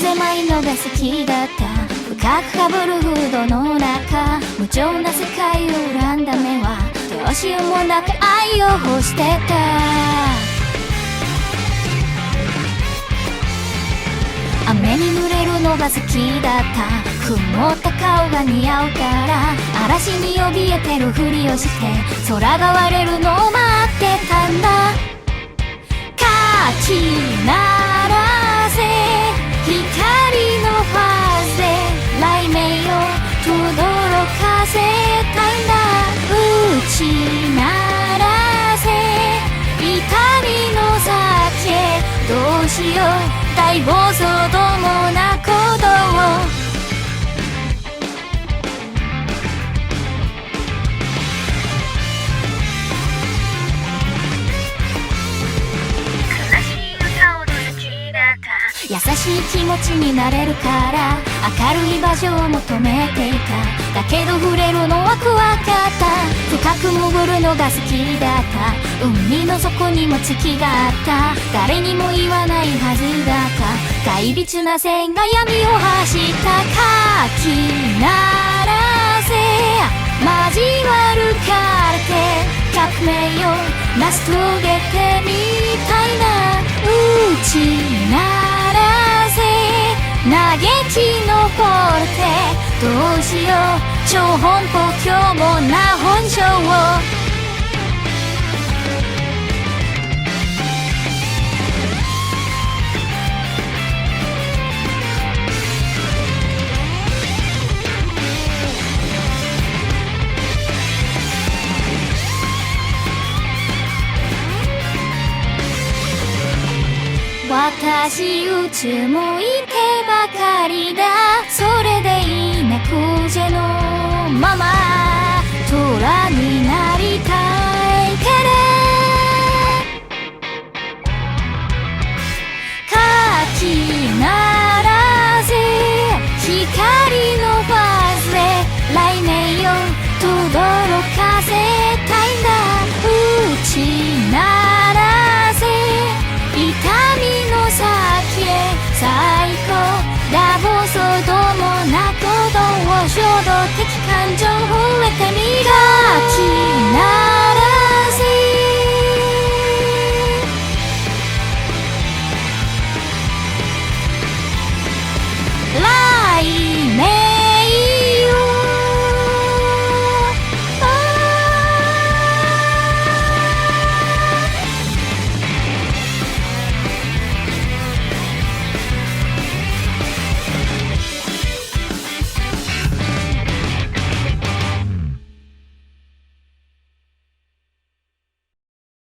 狭いのが好きだった。深くかぶるフードの中。無情な世界を恨んだ目は。どうしようもなく愛を欲してた。雨に濡れるのが好きだった。曇った顔が似合うから。嵐に怯えてるふりをして。空が割れるのを待ってた大暴走どもなことを優しい気持ちになれるから明るい場所を求めていた。だけど触れるのは怖かった。深く潜るのが好きだった。海の底にも月があった。誰にも言わないはずだった怪びつな線が闇を走ったか。き鳴らせ。交わるカルテ革命を成し遂げてみたいな。うちな嘆きのフォルテどうしよう。超本舗今日もな本性を。私宇宙向いてばかりだ衝動的感情を植えてみがちな